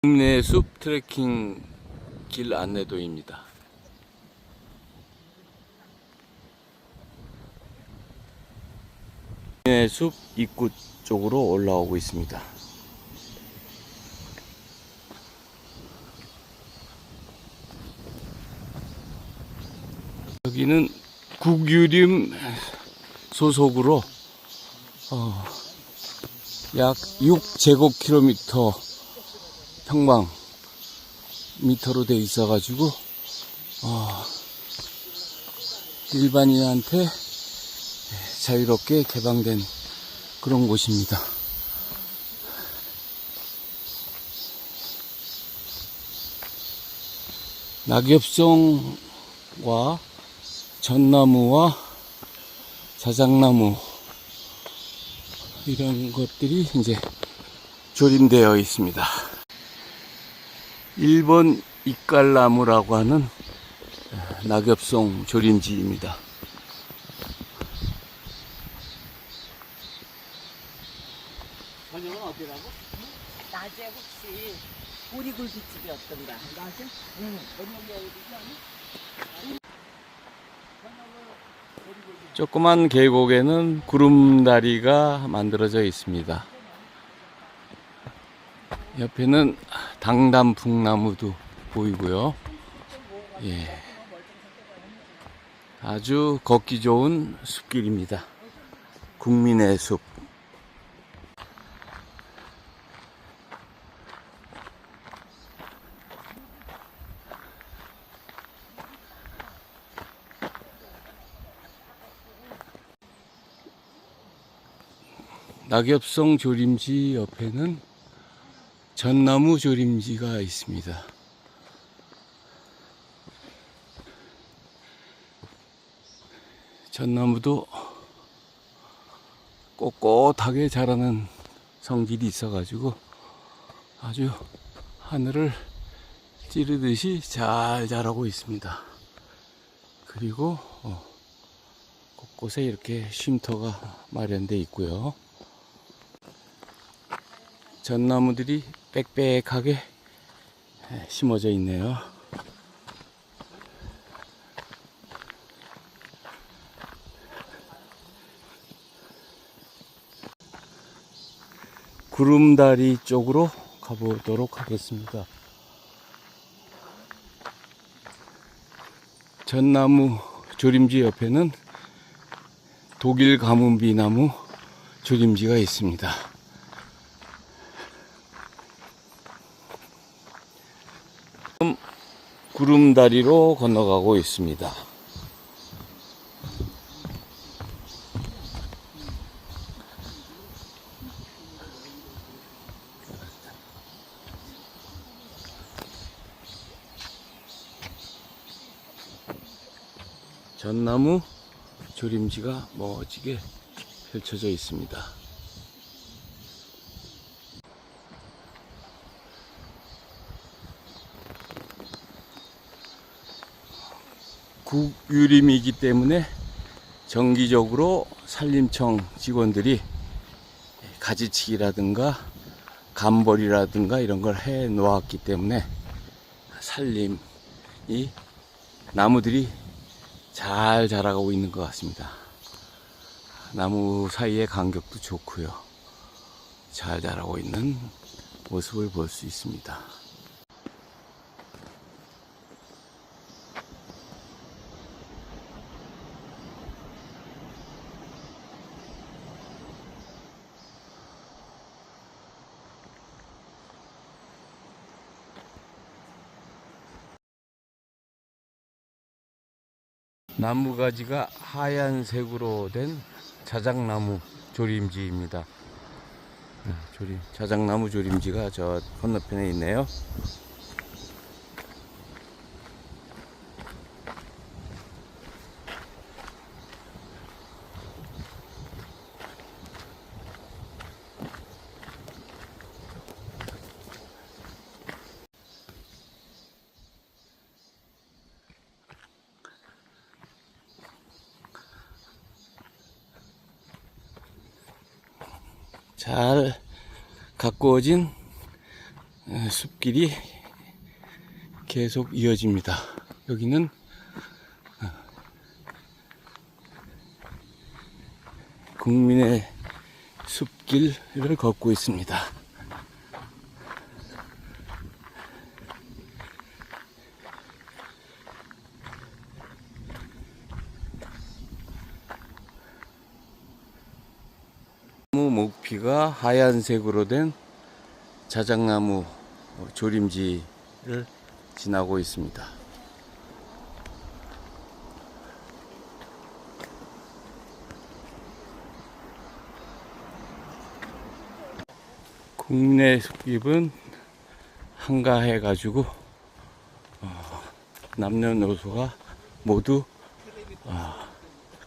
국내 숲 트레킹 길 안내도입니다. 국내 숲 입구 쪽으로 올라오고 있습니다. 여기는 국유림 소속으로 어, 약 6제곱킬로미터 평방 미터로 돼 있어 가지고 어, 일반인한테 자유롭게 개방된 그런 곳입니다. 낙엽송과 전나무와 자작나무 이런 것들이 이제 조림되어 있습니다. 일본 이깔나무라고 하는 낙엽송 조림지입니다. 저녁은 어디라고? 낮에 혹시 보리굴비집이 어떤가? 낮에? 응. 저녁에 어디지 않니? 조그만 계곡에는 구름다리가 만들어져 있습니다. 옆에는 당담풍나무도 보이고요. 예. 아주 걷기 좋은 숲길입니다. 국민의 숲. 낙엽송 조림지 옆에는 전나무 조림지가 있습니다. 전나무도 꼿꼿하게 자라는 성질이 있어가지고 아주 하늘을 찌르듯이 잘 자라고 있습니다. 그리고 어, 곳곳에 이렇게 쉼터가 마련되어 있고요. 전나무들이 빽빽하게 심어져 있네요. 구름다리 쪽으로 가보도록 하겠습니다. 전나무 조림지 옆에는 독일 가문비 나무 조림지가 있습니다. 지금 구름다리로 건너가고 있습니다. 전나무 조림지가 멋지게 펼쳐져 있습니다. 국유림이기 때문에 정기적으로 산림청 직원들이 가지치기라든가 감벌이라든가 이런 걸 해 놓았기 때문에 산림이 나무들이 잘 자라가고 있는 것 같습니다. 나무 사이의 간격도 좋고요. 잘 자라고 있는 모습을 볼 수 있습니다. 나무 가지가 하얀색으로 된 자작나무 조림지입니다. 네, 조림, 자작나무 조림지가 저 건너편에 있네요. 잘 가꾸어진 에, 숲길이 계속 이어집니다. 여기는 어, 국민의 숲길을 걷고 있습니다. 목피가 하얀색으로 된 자작나무 조림지를 지나고 있습니다. 국내 숲잎은 한가해 가지고 어, 남녀노소가 모두 어,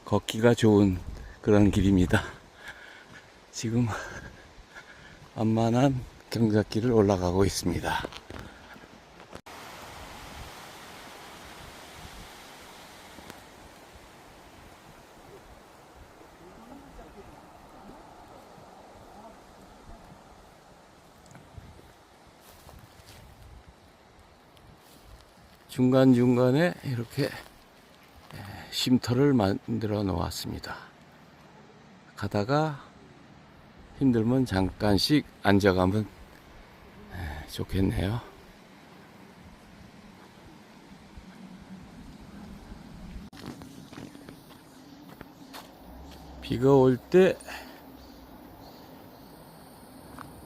걷기가 좋은 그런 길입니다. 지금 완만한 경사길을 올라가고 있습니다. 중간중간에 이렇게 쉼터를 만들어 놓았습니다. 가다가 힘들면 잠깐씩 앉아가면 에, 좋겠네요. 비가 올 때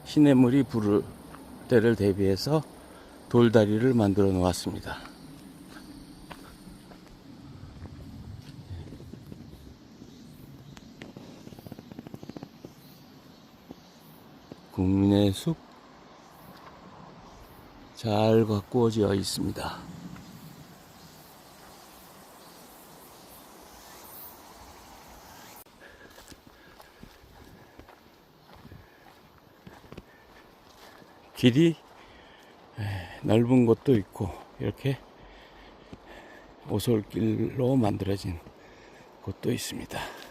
시냇물이 부를 때를 대비해서 돌다리를 만들어 놓았습니다. 국민의 숲 잘 가꾸어져 있습니다. 길이 에, 넓은 곳도 있고 이렇게 오솔길로 만들어진 곳도 있습니다.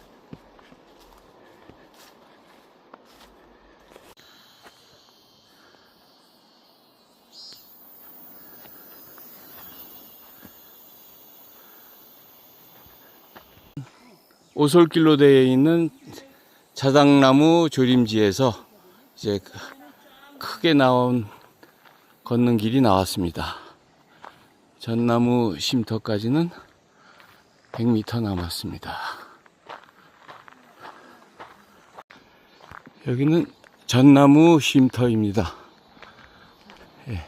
오솔길로 되어 있는 자작나무 조림지에서 이제 크게 나온 걷는 길이 나왔습니다. 전나무 쉼터까지는 100m 남았습니다. 여기는 전나무 쉼터입니다. 예.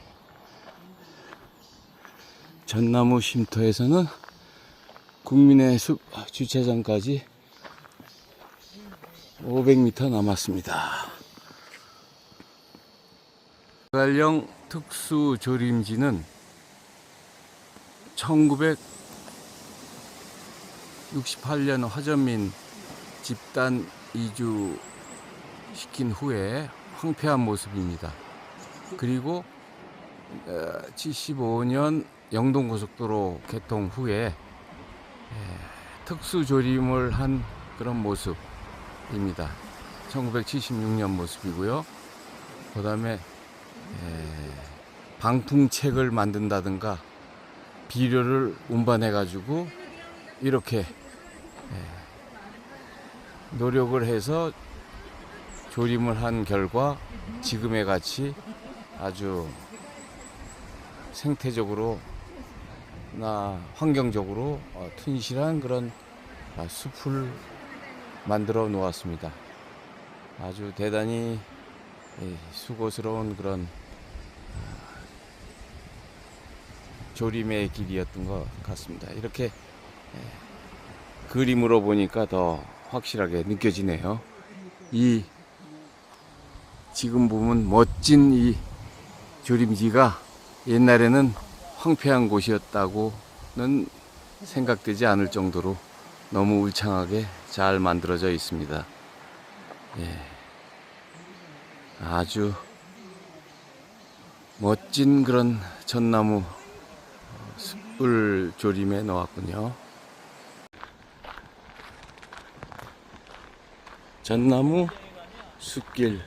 전나무 쉼터에서는 국민의 숲 주차장까지 500m 남았습니다. 갈령 특수 조림지는 1968년 화전민 집단 이주 시킨 후에 황폐한 모습입니다. 그리고 75년 영동고속도로 개통 후에 특수 조림을 한 그런 모습입니다. 1976년 모습이고요. 그 다음에 방풍책을 만든다든가 비료를 운반해 가지고 이렇게 노력을 해서 조림을 한 결과 지금의 같이 아주 생태적으로 나 환경적으로 어, 튼실한 그런 아, 숲을 만들어 놓았습니다. 아주 대단히 예, 수고스러운 그런 아, 조림의 길이었던 것 같습니다. 이렇게 예, 그림으로 보니까 더 확실하게 느껴지네요. 이 지금 보면 멋진 이 조림지가 옛날에는 황폐한 곳이었다고는 생각되지 않을 정도로 너무 울창하게 잘 만들어져 있습니다. 예. 아주 멋진 그런 전나무 숲을 조림해 놓았군요. 전나무 숲길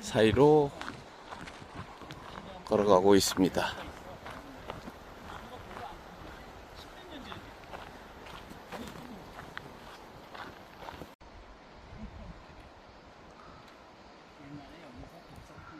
사이로 걸어가고 있습니다.